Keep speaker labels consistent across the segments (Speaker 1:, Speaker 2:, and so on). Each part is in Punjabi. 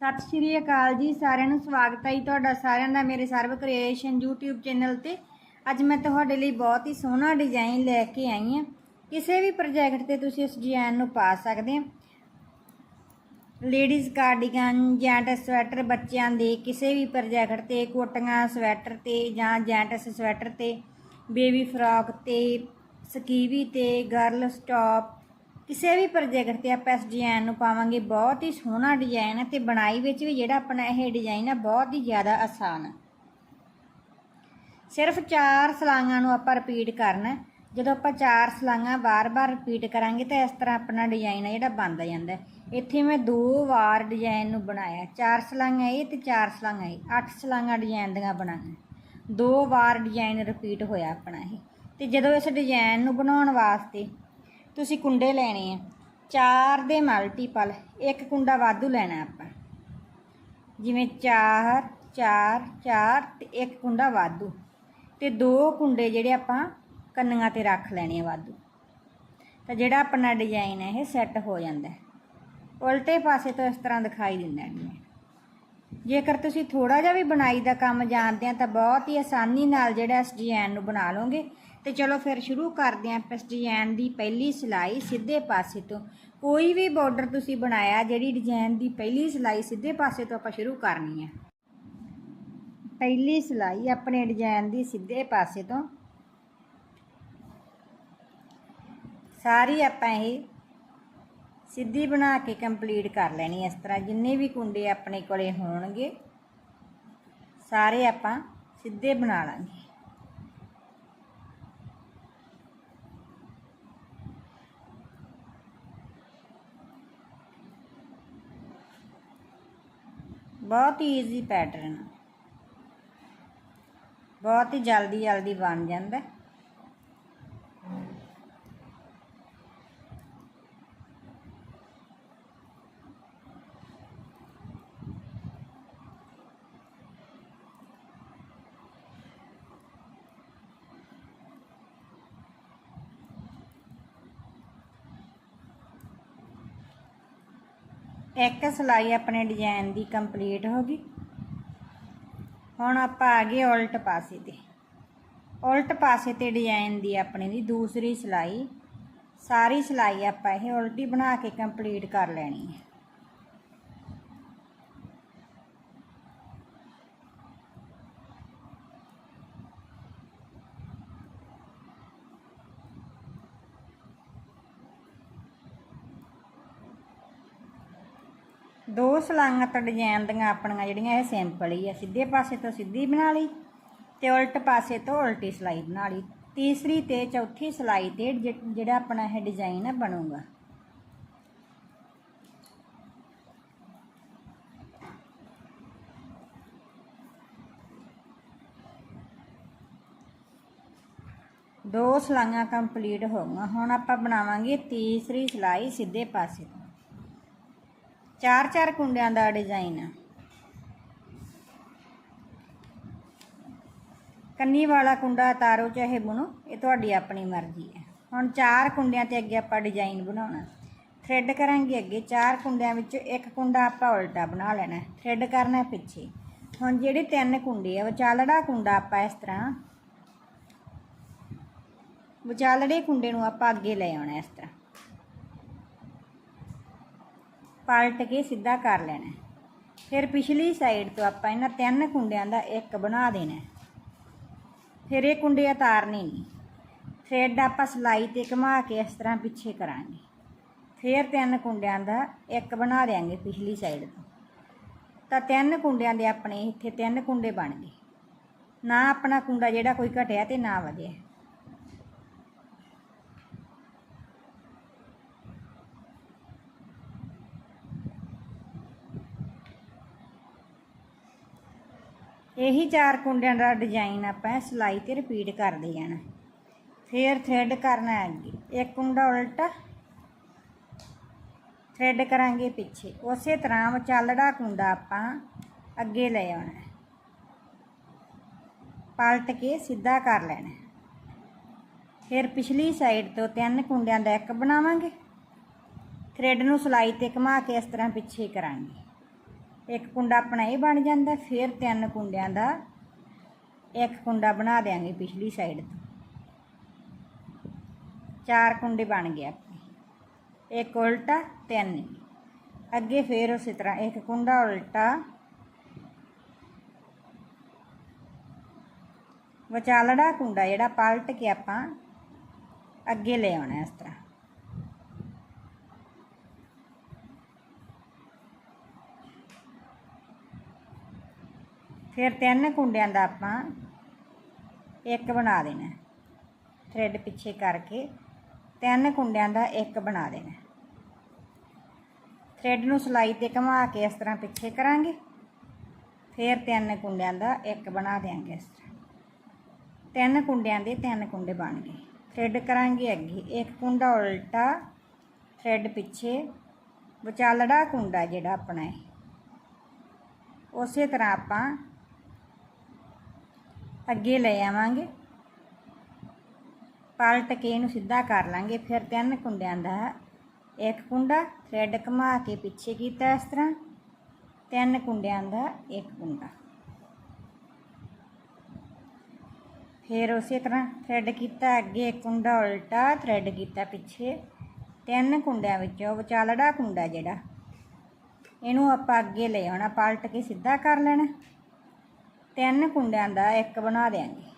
Speaker 1: ਸਤਿ ਸ਼੍ਰੀ ਅਕਾਲ ਜੀ, ਸਾਰਿਆਂ ਨੂੰ ਸਵਾਗਤ ਹੈ ਜੀ ਤੁਹਾਡਾ ਸਾਰਿਆਂ ਦਾ ਮੇਰੇ ਸਰਵ ਕ੍ਰੀਏਸ਼ਨ YouTube ਚੈਨਲ ਤੇ। ਅੱਜ ਮੈਂ ਤੁਹਾਡੇ ਲਈ ਬਹੁਤ ਹੀ ਸੋਹਣਾ ਡਿਜ਼ਾਈਨ ਲੈ ਕੇ ਆਈ ਹਾਂ। ਕਿਸੇ ਵੀ ਪ੍ਰੋਜੈਕਟ ਤੇ ਤੁਸੀਂ ਇਸ ਡਿਜ਼ਾਈਨ ਨੂੰ ਪਾ ਸਕਦੇ ਹੋ। ਲੇਡੀਜ਼ ਕਾਰਡੀਗਨ ਜੈਂਟ ਸਵੈਟਰ ਬੱਚਿਆਂ ਦੇ ਕਿਸੇ ਵੀ ਪ੍ਰੋਜੈਕਟ ਤੇ, ਕੋਟੀਆਂ ਸਵੈਟਰ ਤੇ ਜਾਂ ਜੈਂਟਸ ਸਵੈਟਰ ਤੇ ਬੇਬੀ ਫਰਾਕ ਤੇ, ਸਕੀਵੀ ਤੇ ਗਰਲਸ ਸਟਾਪ ਕਿਸੇ ਵੀ ਪ੍ਰੋਜੈਕਟ ਤੇ ਆਪਾਂ ਇਸ ਡਿਜ਼ਾਈਨ ਨੂੰ ਪਾਵਾਂਗੇ, ਬਹੁਤ ਹੀ ਸੋਹਣਾ ਡਿਜ਼ਾਈਨ ਹੈ ਤੇ ਬਣਾਈ ਵਿੱਚ ਵੀ ਜਿਹੜਾ ਆਪਣਾ ਇਹ ਡਿਜ਼ਾਈਨ ਹੈ ਬਹੁਤ ਹੀ ਜ਼ਿਆਦਾ ਆਸਾਨ ਹੈ ਸਿਰਫ ਚਾਰ ਸਲਾਈਆਂ ਨੂੰ ਆਪਾਂ ਰਿਪੀਟ ਕਰਨਾ ਜਦੋਂ ਆਪਾਂ ਚਾਰ ਸਲਾਈਆਂ ਵਾਰ ਵਾਰ ਰਿਪੀਟ ਕਰਾਂਗੇ ਤਾਂ ਇਸ ਤਰ੍ਹਾਂ ਆਪਣਾ ਡਿਜ਼ਾਈਨ ਹੈ ਜਿਹੜਾ ਬਣਦਾ ਜਾਂਦਾ ਇੱਥੇ ਮੈਂ ਦੋ ਵਾਰ ਡਿਜ਼ਾਈਨ ਨੂੰ ਬਣਾਇਆ। ਚਾਰ ਸਲਾਈਆਂ ਇਹ ਤੇ ਚਾਰ ਸਲਾਈਆਂ ਇਹ। ਅੱਠ ਸਲਾਈਆਂ ਡਿਜ਼ਾਈਨ ਦੀਆਂ ਬਣਾਈਆਂ। ਦੋ ਵਾਰ ਡਿਜ਼ਾਈਨ ਰਿਪੀਟ ਹੋਇਆ ਆਪਣਾ ਇਹ। ਤੇ ਜਦੋਂ ਇਸ ਡਿਜ਼ਾਈਨ ਨੂੰ ਬਣਾਉਣ ਵਾਸਤੇ ਤੁਸੀਂ ਕੁੰਡੇ ਲੈਣੇ ਆ। ਚਾਰ ਦੇ ਮਲਟੀਪਲ ਇੱਕ ਕੁੰਡਾ ਵਾਧੂ ਲੈਣਾ ਆਪਾਂ। ਜਿਵੇਂ 4 4 4 ਤੇ ਇੱਕ ਕੁੰਡਾ ਵਾਧੂ। ਤੇ ਦੋ ਕੁੰਡੇ ਜਿਹੜੇ ਆਪਾਂ ਕੰਨੀਆਂ ਤੇ ਰੱਖ ਲੈਣੇ ਆ ਵਾਧੂ। ਤਾਂ ਜਿਹੜਾ ਆਪਣਾ ਡਿਜ਼ਾਈਨ ਹੈ ਇਹ ਸੈੱਟ ਹੋ ਜਾਂਦਾ। ਉਲਟੇ ਪਾਸੇ ਤੋਂ ਇਸ ਤਰ੍ਹਾਂ ਦਿਖਾਈ ਦਿੰਦਾ ਹੈ ਜੇਕਰ ਤੁਸੀਂ ਥੋੜਾ ਜਿਹਾ ਵੀ ਬਣਾਈ ਦਾ ਕੰਮ ਜਾਣਦੇ ਆ, ਤਾਂ ਬਹੁਤ ਹੀ ਆਸਾਨੀ ਨਾਲ ਜਿਹੜਾ ਇਸ ਡਿਜ਼ਾਈਨ ਨੂੰ ਬਣਾ ਲਓਗੇ। ਤੇ ਚਲੋ ਫਿਰ ਸ਼ੁਰੂ ਕਰਦੇ ਆਂ ਆਪਾਂ ਇਸ ਡਿਜ਼ਾਈਨ ਦੀ ਪਹਿਲੀ ਸਿਲਾਈ ਸਿੱਧੇ ਪਾਸੇ ਤੋਂ। ਕੋਈ ਵੀ ਬਾਰਡਰ ਤੁਸੀਂ ਬਣਾਇਆ, ਜਿਹੜੀ ਡਿਜ਼ਾਈਨ ਦੀ ਪਹਿਲੀ ਸਿਲਾਈ ਸਿੱਧੇ ਪਾਸੇ ਤੋਂ ਆਪਾਂ ਸ਼ੁਰੂ ਕਰਨੀ ਹੈ। ਪਹਿਲੀ ਸਿਲਾਈ ਆਪਣੇ ਡਿਜ਼ਾਈਨ ਦੀ ਸਿੱਧੇ ਪਾਸੇ ਤੋਂ। ਸਾਰੀ ਆਪਾਂ ਇਹ ਸਿੱਧੀ ਬਣਾ ਕੇ ਕੰਪਲੀਟ ਕਰ ਲੈਣੀ ਇਸ ਤਰ੍ਹਾਂ, ਜਿੰਨੇ ਵੀ ਕੁੰਡੇ ਆਪਣੇ ਕੋਲੇ ਹੋਣਗੇ, ਸਾਰੇ ਆਪਾਂ ਸਿੱਧੇ ਬਣਾ ਲਾਂਗੇ। ਬਹੁਤ ਹੀ ਈਜ਼ੀ ਪੈਟਰਨ ਬਹੁਤ ਹੀ ਜਲਦੀ ਜਲਦੀ ਬਣ ਜਾਂਦਾ। ਇੱਕ ਸਿਲਾਈ ਆਪਣੇ ਡਿਜ਼ਾਈਨ ਦੀ ਕੰਪਲੀਟ ਹੋ ਗਈ। ਹੁਣ ਆਪਾਂ ਆ ਗਏ ਉਲਟ ਪਾਸੇ ਤੇ। ਉਲਟ ਪਾਸੇ ਤੇ ਡਿਜ਼ਾਈਨ ਦੀ ਆਪਣੇ ਦੀ ਦੂਸਰੀ ਸਿਲਾਈ। ਸਾਰੀ ਸਿਲਾਈ ਆਪਾਂ ਇਹ ਉਲਟੀ ਬਣਾ ਕੇ ਕੰਪਲੀਟ ਕਰ ਲੈਣੀ ਹੈ। ਦੋ ਸਲਾਈਆਂ ਤਾਂ ਡਿਜ਼ਾਈਨ ਦੀਆਂ ਆਪਣੀਆਂ, ਜਿਹੜੀਆਂ ਇਹ ਸਿੰਪਲ ਹੀ ਆ। ਸਿੱਧੇ ਪਾਸੇ ਤੋਂ ਸਿੱਧੀ ਬਣਾ ਲਈ ਤੇ ਉਲਟ ਪਾਸੇ ਤੋਂ ਉਲਟੀ ਸਿਲਾਈ ਬਣਾ ਲਈ। ਤੀਸਰੀ ਤੇ ਚੌਥੀ ਸਿਲਾਈ ਤੇ ਜਿਹੜਾ ਆਪਣਾ ਇਹ ਡਿਜ਼ਾਈਨ ਹੈ ਬਣੂਗਾ। ਦੋ ਸਲਾਈਆਂ ਕੰਪਲੀਟ ਹੋ ਗਈਆਂ। ਹੁਣ ਆਪਾਂ ਬਣਾਵਾਂਗੇ ਤੀਸਰੀ ਸਿਲਾਈ ਸਿੱਧੇ ਪਾਸੇ ਤੋਂ। ਚਾਰ ਚਾਰ ਕੁੰਡਿਆਂ ਦਾ ਡਿਜ਼ਾਈਨ ਆ। ਕੰਨੀ ਵਾਲਾ ਕੁੰਡਾ, ਤਾਰੋ ਚਾਹੇ ਬੁਣੋ, ਇਹ ਤੁਹਾਡੀ ਆਪਣੀ ਮਰਜ਼ੀ ਹੈ। ਹੁਣ ਚਾਰ ਕੁੰਡਿਆਂ ਤੇ ਅੱਗੇ ਆਪਾਂ ਡਿਜ਼ਾਈਨ ਬਣਾਉਣਾ। ਥ੍ਰੈਡ ਕਰਾਂਗੇ ਅੱਗੇ। ਚਾਰ ਕੁੰਡਿਆਂ ਵਿੱਚੋਂ ਇੱਕ ਕੁੰਡਾ ਆਪਾਂ ਉਲਟਾ ਬਣਾ ਲੈਣਾ। ਥ੍ਰੈਡ ਕਰਨਾ ਪਿੱਛੇ। ਹੁਣ ਜਿਹੜੇ ਤਿੰਨ ਕੁੰਡੇ ਆ, ਵਿਚਾਲੜਾ ਕੁੰਡਾ ਆਪਾਂ ਇਸ ਤਰ੍ਹਾਂ ਵਿਚਾਲੜੇ ਕੁੰਡੇ ਨੂੰ ਆਪਾਂ ਅੱਗੇ ਲੈ ਆਉਣਾ ਇਸ ਤਰ੍ਹਾਂ। ਪਲਟ ਕੇ ਸਿੱਧਾ ਕਰ ਲੈਣਾ ਫਿਰ ਪਿਛਲੀ ਸਾਈਡ ਤੋਂ ਆਪਾਂ ਇਹਨਾਂ ਤਿੰਨ ਕੁੰਡਿਆਂ ਦਾ ਇੱਕ ਬਣਾ ਦੇਣਾ ਫਿਰ ਇਹ ਕੁੰਡੇ ਉਤਾਰਨੇ ਨਹੀਂ ਥ੍ਰੈਡ ਆਪਾਂ ਸਲਾਈ ਤੇ ਘੁਮਾ ਕੇ ਇਸ ਤਰ੍ਹਾਂ ਪਿੱਛੇ ਕਰਾਂਗੇ। ਫਿਰ ਤਿੰਨ ਕੁੰਡਿਆਂ ਦਾ ਇੱਕ ਬਣਾ ਦੇਾਂਗੇ ਪਿਛਲੀ ਸਾਈਡ ਤੋਂ। ਤਾਂ ਤਿੰਨ ਕੁੰਡਿਆਂ ਦੇ ਆਪਣੇ ਇੱਥੇ ਤਿੰਨ ਕੁੰਡੇ ਬਣ ਗਏ। ਨਾ ਆਪਣਾ ਕੁੰਡਾ ਜਿਹੜਾ ਕੋਈ ਘਟਿਆ ਤੇ ਨਾ ਵਧਿਆ। ਇਹੀ ਚਾਰ ਕੁੰਡਿਆਂ ਦਾ ਡਿਜ਼ਾਈਨ ਆਪਾਂ ਸਿਲਾਈ ਤੇ ਰਿਪੀਟ ਕਰਦੇ ਜਾਣਾ। ਫਿਰ ਥ੍ਰੈਡ ਕਰਨਾ ਹੈ ਅੱਗੇ। ਇੱਕ ਕੁੰਡਾ ਉਲਟਾ ਥ੍ਰੈਡ ਕਰਾਂਗੇ ਪਿੱਛੇ। ਉਸੇ ਤਰ੍ਹਾਂ ਵਿਚਾਲੜਾ ਕੁੰਡਾ ਆਪਾਂ ਅੱਗੇ ਲੈ ਆਉਣਾ ਪਲਟ ਕੇ ਸਿੱਧਾ ਕਰ ਲੈਣਾ ਫਿਰ ਪਿਛਲੀ ਸਾਈਡ ਤੋਂ ਤਿੰਨ ਕੁੰਡਿਆਂ ਦਾ ਇੱਕ ਬਣਾਵਾਂਗੇ। ਥ੍ਰੈਡ ਨੂੰ ਸਲਾਈ ਤੇ ਘੁਮਾ ਕੇ ਇਸ ਤਰ੍ਹਾਂ ਪਿੱਛੇ ਕਰਾਂਗੇ। ਇੱਕ ਕੁੰਡਾ ਆਪਣਾ ਇਹ ਬਣ ਜਾਂਦਾ, ਫਿਰ ਤਿੰਨ ਕੁੰਡਿਆਂ ਦਾ ਇੱਕ ਕੁੰਡਾ ਬਣਾ ਦੇਾਂਗੇ ਪਿਛਲੀ ਸਾਈਡ ਤੋਂ। ਚਾਰ ਕੁੰਡੇ ਬਣ ਗਏ ਆਪਣੇ। ਇੱਕ ਉਲਟਾ, ਤਿੰਨ। ਅੱਗੇ ਫੇਰ ਉਸੇ ਤਰ੍ਹਾਂ ਇੱਕ ਕੁੰਡਾ ਉਲਟਾ। ਵਿਚਾਲੜਾ ਕੁੰਡਾ ਜਿਹੜਾ ਪਲਟ ਕੇ ਆਪਾਂ ਅੱਗੇ ਲੈ ਆਉਣਾ ਇਸ ਤਰ੍ਹਾਂ। ਫਿਰ ਤਿੰਨ ਕੁੰਡਿਆਂ ਦਾ ਆਪਾਂ ਇੱਕ ਬਣਾ ਦੇਣਾ। ਥ੍ਰੈਡ ਪਿੱਛੇ ਕਰਕੇ ਤਿੰਨ ਕੁੰਡਿਆਂ ਦਾ ਇੱਕ ਬਣਾ ਦੇਣਾ। ਥ੍ਰੈਡ ਨੂੰ ਸਲਾਈ ਤੇ ਘੁਮਾ ਕੇ ਇਸ ਤਰ੍ਹਾਂ ਪਿੱਛੇ ਕਰਾਂਗੇ। ਫਿਰ ਤਿੰਨ ਕੁੰਡਿਆਂ ਦਾ ਇੱਕ ਬਣਾ ਦੇਾਂਗੇ ਇਸ ਤਰ੍ਹਾਂ। ਤਿੰਨ ਕੁੰਡਿਆਂ ਦੇ ਤਿੰਨ ਕੁੰਡੇ ਬਣ ਗਏ। ਥ੍ਰੈਡ ਕਰਾਂਗੇ ਅੱਗੇ। ਇੱਕ ਕੁੰਡਾ ਉਲਟਾ ਥ੍ਰੈਡ ਪਿੱਛੇ ਵਿਚਾਲੜਾ ਕੁੰਡਾ ਜਿਹੜਾ ਆਪਣਾ ਹੈ। ਉਸੇ ਤਰ੍ਹਾਂ ਆਪਾਂ ਅੱਗੇ ਲੈ ਆਵਾਂਗੇ। ਪਲਟ ਕੇ ਇਹਨੂੰ ਸਿੱਧਾ ਕਰ ਲਾਂਗੇ। ਫਿਰ ਤਿੰਨ ਕੁੰਡਿਆਂ ਦਾ ਇੱਕ ਕੁੰਡਾ ਥ੍ਰੈਡ ਘੁਮਾ ਕੇ ਪਿੱਛੇ ਕੀਤਾ ਇਸ ਤਰ੍ਹਾਂ। ਤਿੰਨ ਕੁੰਡਿਆਂ ਦਾ ਇੱਕ ਕੁੰਡਾ। ਫਿਰ ਉਸੇ ਤਰ੍ਹਾਂ ਥ੍ਰੈਡ ਕੀਤਾ, ਅੱਗੇ ਇੱਕ ਕੁੰਡਾ ਉਲਟਾ ਥ੍ਰੈਡ ਕੀਤਾ ਪਿੱਛੇ। ਤਿੰਨ ਕੁੰਡਿਆਂ ਵਿੱਚੋਂ ਵਿਚਾਲੜਾ ਕੁੰਡਾ ਜਿਹੜਾ, ਇਹਨੂੰ ਆਪਾਂ ਅੱਗੇ ਲੈ ਆਉਣਾ, ਪਲਟ ਕੇ ਸਿੱਧਾ ਕਰ ਲੈਣਾ। ਤਿੰਨ ਕੁੰਡਿਆਂ ਦਾ ਇੱਕ ਬਣਾ ਦੇਾਂਗੇ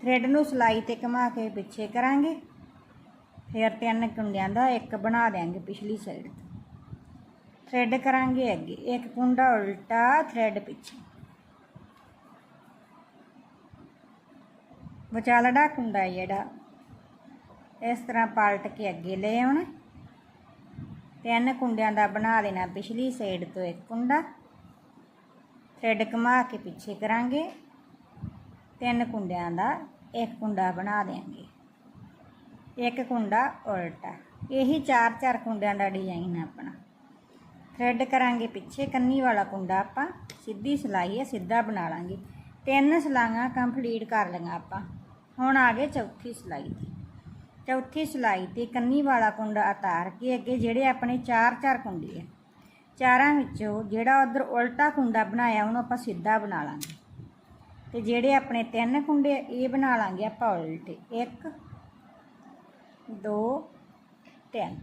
Speaker 1: ਥ੍ਰੈਡ ਨੂੰ ਸਲਾਈ ਤੇ ਘੁਮਾ ਕੇ ਪਿੱਛੇ ਕਰਾਂਗੇ। ਫਿਰ ਤਿੰਨ ਕੁੰਡਿਆਂ ਦਾ ਇੱਕ ਬਣਾ ਦੇਾਂਗੇ ਪਿਛਲੀ ਸਾਈਡ ਤੋਂ। ਥ੍ਰੈਡ ਕਰਾਂਗੇ ਅੱਗੇ। ਇੱਕ ਕੁੰਡਾ ਉਲਟਾ ਥ੍ਰੈਡ ਪਿੱਛੇ। ਵਿਚਾਲੜਾ ਕੁੰਡਾ ਜਿਹੜਾ, ਇਸ ਤਰ੍ਹਾਂ ਪਲਟ ਕੇ ਅੱਗੇ ਲੈ ਆਉਣਾ। ਤਿੰਨ ਕੁੰਡਿਆਂ ਦਾ ਬਣਾ ਦੇਣਾ ਪਿਛਲੀ ਸਾਈਡ ਤੋਂ ਇੱਕ ਕੁੰਡਾ। ਥ੍ਰੈਡ ਘੁਮਾ ਕੇ ਪਿੱਛੇ ਕਰਾਂਗੇ। ਤਿੰਨ ਕੁੰਡਿਆਂ ਦਾ ਇੱਕ ਕੁੰਡਾ ਬਣਾ ਦੇਾਂਗੇ ਇੱਕ ਕੁੰਡਾ ਉਲਟਾ। ਇਹੀ ਚਾਰ ਚਾਰ ਕੁੰਡਿਆਂ ਦਾ ਡਿਜ਼ਾਈਨ ਹੈ ਆਪਣਾ। ਥ੍ਰੈਡ ਕਰਾਂਗੇ ਪਿੱਛੇ, ਕੰਨੀ ਵਾਲਾ ਕੁੰਡਾ ਆਪਾਂ। ਸਿੱਧੀ ਸਲਾਈ ਹੈ ਸਿੱਧਾ ਬਣਾ ਲਾਂਗੇ। ਤਿੰਨ ਸਲਾਈਆਂ ਕੰਪਲੀਟ ਕਰ ਲਈਆਂ ਆਪਾਂ। ਹੁਣ ਆ ਗਏ ਚੌਥੀ ਸਲਾਈ ਤੇ ਚੌਥੀ ਸਲਾਈ ਤੇ ਕੰਨੀ ਵਾਲਾ ਕੁੰਡਾ ਉਤਾਰ ਕੇ ਅੱਗੇ ਜਿਹੜੇ ਆਪਣੇ ਚਾਰ ਚਾਰ ਕੁੰਡੇ ਆ ਚਾਰਾਂ ਵਿੱਚੋਂ ਜਿਹੜਾ ਉਧਰ ਉਲਟਾ ਕੁੰਡਾ ਬਣਾਇਆ, ਉਹਨੂੰ ਆਪਾਂ ਸਿੱਧਾ ਬਣਾ ਲਾਂਗੇ। ਤੇ ਜਿਹੜੇ ਆਪਣੇ ਤਿੰਨ ਕੁੰਡੇ ਇਹ ਬਣਾ ਲਾਂਗੇ ਆਪਾਂ ਉਲਟੇ। 1 2 3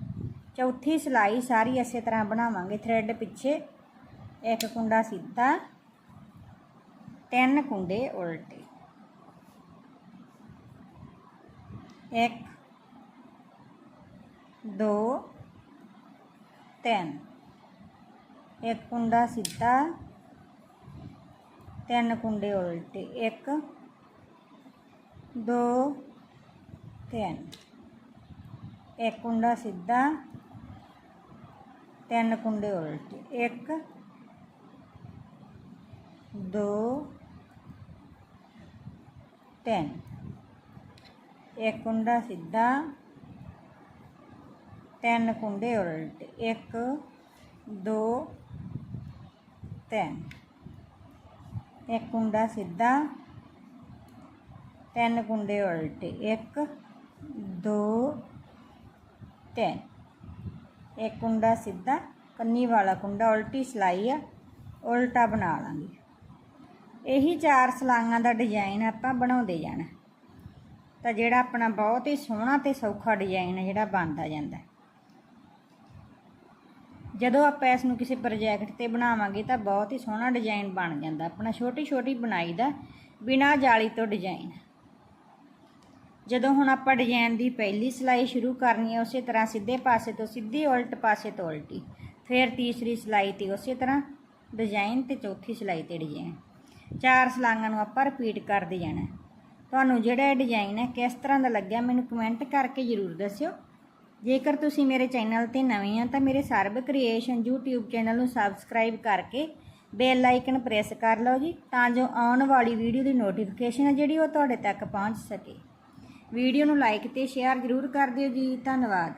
Speaker 1: ਚੌਥੀ ਸਲਾਈ ਸਾਰੀ ਇਸੇ ਤਰ੍ਹਾਂ ਬਣਾਵਾਂਗੇ, ਥ੍ਰੈਡ ਪਿੱਛੇ। ਇੱਕ ਕੁੰਡਾ ਸਿੱਧਾ, ਤਿੰਨ ਕੁੰਡੇ ਉਲਟੇ। ਇੱਕ, ਦੋ, ਤਿੰਨ। ਇੱਕ ਕੁੰਡਾ ਸਿੱਧਾ, ਤਿੰਨ ਕੁੰਡੇ ਉਲਟੇ, ਇੱਕ, ਦੋ, ਤਿੰਨ। ਇੱਕ ਕੁੰਡਾ ਸਿੱਧਾ, ਤਿੰਨ ਕੁੰਡੇ ਉਲਟੇ, ਇੱਕ, ਦੋ, ਤਿੰਨ। ਇੱਕ ਕੁੰਡਾ ਸਿੱਧਾ, ਤਿੰਨ ਕੁੰਡੇ ਉਲਟੇ, ਇੱਕ, ਦੋ ਤਿੰਨ। ਇੱਕ ਕੁੰਡਾ ਸਿੱਧਾ, ਤਿੰਨ ਕੁੰਡੇ ਉਲਟੇ। ਇੱਕ, ਦੋ, ਤਿੰਨ। ਇੱਕ ਕੁੰਡਾ ਸਿੱਧਾ, ਕੰਨੀ ਵਾਲਾ ਕੁੰਡਾ ਉਲਟੀ ਸਲਾਈ ਆ, ਉਲਟਾ ਬਣਾ ਲਾਂਗੇ। ਇਹੀ ਚਾਰ ਸਲਾਈਆਂ ਦਾ ਡਿਜ਼ਾਈਨ ਆਪਾਂ ਬਣਾਉਂਦੇ ਜਾਣਾ। ਤਾਂ ਜਿਹੜਾ ਆਪਣਾ ਬਹੁਤ ਹੀ ਸੋਹਣਾ ਤੇ ਸੌਖਾ ਡਿਜ਼ਾਈਨ ਹੈ ਜਿਹੜਾ ਬਣਦਾ ਜਾਂਦਾ। ਜਦੋਂ ਆਪਾਂ ਇਸ ਨੂੰ ਕਿਸੇ ਪ੍ਰੋਜੈਕਟ ਤੇ ਬਣਾਵਾਂਗੇ ਤਾਂ ਬਹੁਤ ਹੀ ਸੋਹਣਾ ਡਿਜ਼ਾਈਨ ਬਣ ਜਾਂਦਾ। ਆਪਣਾ ਛੋਟੀ ਛੋਟੀ ਬਣਾਈ ਦਾ ਬਿਨਾ ਜਾਲੀ ਤੋਂ ਡਿਜ਼ਾਈਨ ਜਦੋਂ ਹੁਣ ਆਪਾਂ ਡਿਜ਼ਾਈਨ ਦੀ ਪਹਿਲੀ ਸਿਲਾਈ ਸ਼ੁਰੂ ਕਰਨੀ ਹੈ, ਉਸੇ ਤਰ੍ਹਾਂ ਸਿੱਧੇ ਪਾਸੇ ਤੋਂ ਸਿੱਧੀ ਉਲਟ ਪਾਸੇ ਤੋਂ ਉਲਟੀ। ਫਿਰ ਤੀਸਰੀ ਸਿਲਾਈ ਤੇ ਉਸੇ ਤਰ੍ਹਾਂ ਡਿਜ਼ਾਈਨ ਤੇ ਚੌਥੀ ਸਿਲਾਈ ਤੇ ਡਿਜ਼ਾਈਨ ਚਾਰ ਸਲਾਈਆਂ ਨੂੰ ਆਪਾਂ ਰਿਪੀਟ ਕਰਦੇ ਜਾਣਾ। ਤੁਹਾਨੂੰ ਜਿਹੜਾ ਇਹ ਡਿਜ਼ਾਈਨ ਹੈ, ਕਿਸ ਤਰ੍ਹਾਂ ਦਾ ਲੱਗਿਆ, ਮੈਨੂੰ ਕਮੈਂਟ ਕਰਕੇ ਜ਼ਰੂਰ ਦੱਸਿਓ। ਜੇਕਰ ਤੁਸੀਂ ਮੇਰੇ ਚੈਨਲ ਤੇ ਨਵੇਂ ਆ ਤਾਂ ਮੇਰੇ ਸਰਬ ਕ੍ਰੀਏਸ਼ਨ YouTube ਚੈਨਲ ਨੂੰ ਸਬਸਕ੍ਰਾਈਬ ਕਰਕੇ ਬੈਲ ਆਈਕਨ ਪ੍ਰੈਸ ਕਰ ਲਓ ਜੀ, ਤਾਂ ਜੋ ਆਉਣ ਵਾਲੀ ਵੀਡੀਓ ਦੀ ਨੋਟੀਫਿਕੇਸ਼ਨ ਹੈ ਜਿਹੜੀ ਉਹ ਤੁਹਾਡੇ ਤੱਕ ਪਹੁੰਚ ਸਕੇ। ਵੀਡੀਓ ਨੂੰ ਲਾਈਕ ਤੇ ਸ਼ੇਅਰ ਜ਼ਰੂਰ ਕਰ ਦਿਓ ਜੀ, ਧੰਨਵਾਦ।